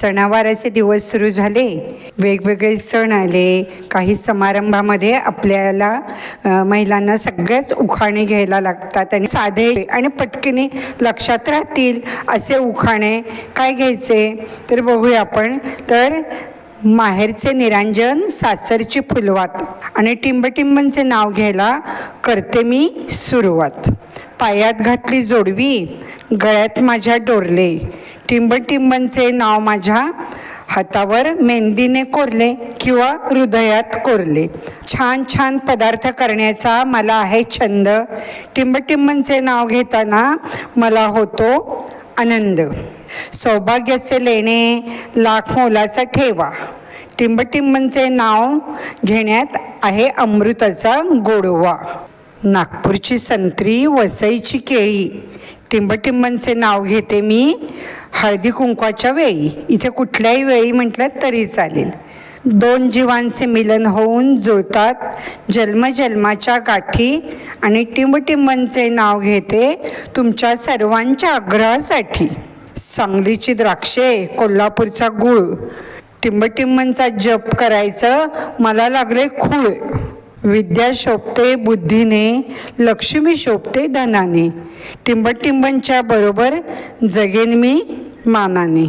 सणावाराचे दिवस सुरू झाले. वेगवेगळे सण आले. काही समारंभामध्ये आपल्याला महिलांना सगळ्याच उखाणे घ्यायला लागतात आणि साधे आणि पटकनी लक्षात राहतील असे उखाणे. काय घ्यायचे? तर बघूया आपण. तर माहेरचे निरांजन सासरची फुलवात आणि टिंबटिंबनचे नाव घ्यायला करते मी सुरुवात. पायात घातली जोडवी गळ्यात माझ्या डोरले. टिंबटिंबांचे नाव माझ्या हातावर मेहंदीने कोरले किंवा हृदयात कोरले. छान छान पदार्थ करण्याचा मला आहे छंद. टिंबटिंबनचे नाव घेताना मला होतो आनंद. सौभाग्याचे लेणे लाख मोलाचा ठेवा. टिंबटिंबांचे नाव घेण्यात आहे अमृताचा गोडवा. नागपूरची संत्री वसईची केळी. टिंबटिंबनचे नाव घेते मी हळदी कुंकवाच्या वेळी. इथे कुठल्याही वेळी म्हटलं तरी चालेल. दोन जीवांचे मिलन होऊन जुळतात. जन्मजन्माच्या गाठी आणि टिंबटिंबांचे नाव घेते तुमच्या सर्वांच्या आग्रहासाठी. सांगलीची द्राक्षे कोल्हापूरचा गुळ. टिंबटिंबांचा जप करायचं मला लागले खूळ. विद्या शोभते बुद्धीने लक्ष्मी शोभते धनाने. टिंबटिंबनच्या बरोबर जगेन मी मानाने.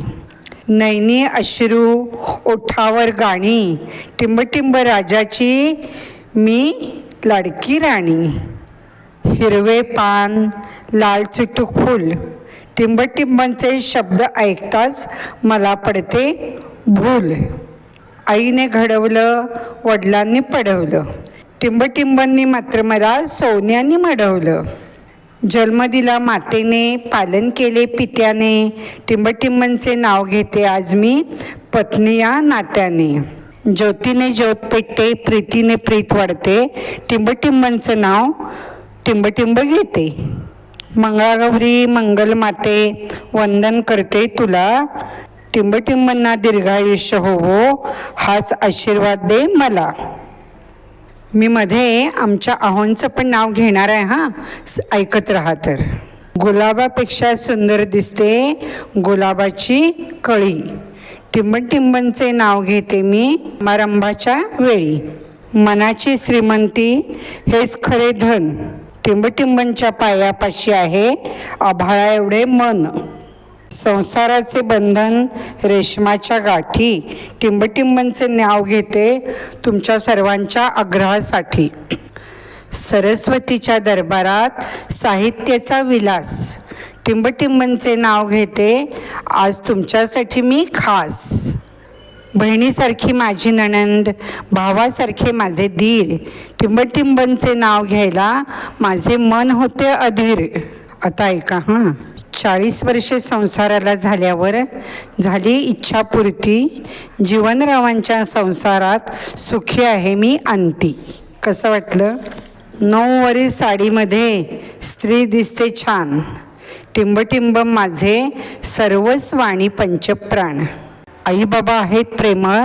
नैनी अश्रू ओठावर गाणी टिंबटिंब राजाची मी लाडकी राणी. हिरवे पान लाल चुटूक फूल टिंबटिंबांचे शब्द ऐकताच मला पडते भूल. आईने घडवलं वडिलांनी पडवलं. टिंबटिंबांनी मात्र मला सोन्याने मडवलं. जन्म दिला मातेने पालन केले पित्याने टिंबटिंबांचे नाव घेते आज मी पत्नी या नात्याने. ज्योतीने ज्योत पेटते प्रीतीने प्रीत वाढते टिंबटिंबांचं नाव टिंबटिंब घेते. मंगळागौरी मंगलमाते वंदन करते तुला. टिंबटिंबांना दीर्घायुष्य होवो हाच आशीर्वाद दे मला. मी मध्ये आमच्या आहोंचं पण नाव घेणार आहे हां? ऐकत राहा तर. गुलाबापेक्षा सुंदर दिसते गुलाबाची कळी. टिंबटिंबनचे नाव घेते मी मारंभाच्या वेळी. मनाची श्रीमंती हेच खरे धन. टिंबटिंबनच्या पायापाशी आहे आभाळा एवढे मन. संसाराचे बंधन रेशमाच्या गाठी टिंबटिंबनचे नाव घेते तुमच्या सर्वांच्या आग्रहासाठी. सरस्वतीच्या दरबारात साहित्याचा विलास टिंबटिंबनचे नाव घेते आज तुमच्यासाठी मी खास. बहिणीसारखी माझी नणंद भावासारखे माझे धीर टिंबटिंबनचे नाव घ्यायला माझे मन होते अधीर. आता ऐका हां. चाळीस वर्षे संसाराला झाल्यावर झाली इच्छापूर्ती. जीवनरावांच्या संसारात सुखी आहे मी अंती. कसं वाटलं? नऊवारी साडीमध्ये स्त्री दिसते छान. टिंबटिंब माझे सर्वच वाणी पंचप्राण. आई बाबा आहेत प्रेमळ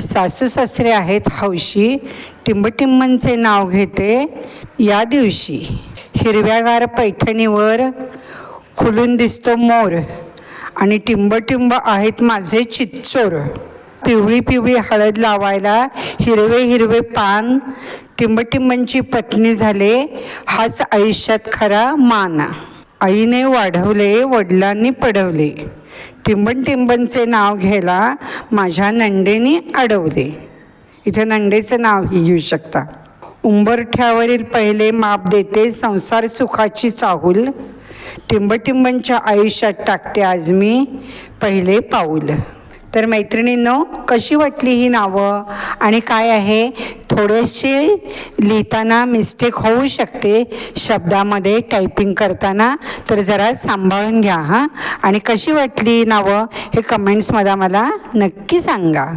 सासू सासरे आहेत हौशी. टिंबटिंबांचे नाव घेते या दिवशी. हिरव्यागार पैठणीवर खुलून दिसतो मोर आणि टिंबटिंब आहेत माझे चितचोर पिवळी पिवळी हळद लावायला हिरवे हिरवे पान. टिंबटिंबांची पत्नी झाले हाच आयुष्यात खरा मान. आईने वाढवले वडिलांनी पडवले. टिंबणटिंबणचे नाव घ्यायला माझ्या नंडेने अडवले. इथे नंडेचं नावही घेऊ शकता. उंबरठ्यावरील पहिले माप देते संसार सुखाची चाहूल. टिंबटिंबांच्या आयुष्यात टाकते आज मी पहिले पाऊल. तर मैत्रिणींनो कशी वाटली ही नावं? आणि काय आहे? थोडेसे लिहिताना मिस्टेक होऊ शकते शब्दामध्ये टायपिंग करताना. तर जरा सांभाळून घ्या हां. आणि कशी वाटली ही नावं हे कमेंट्समध्ये मला नक्की सांगा.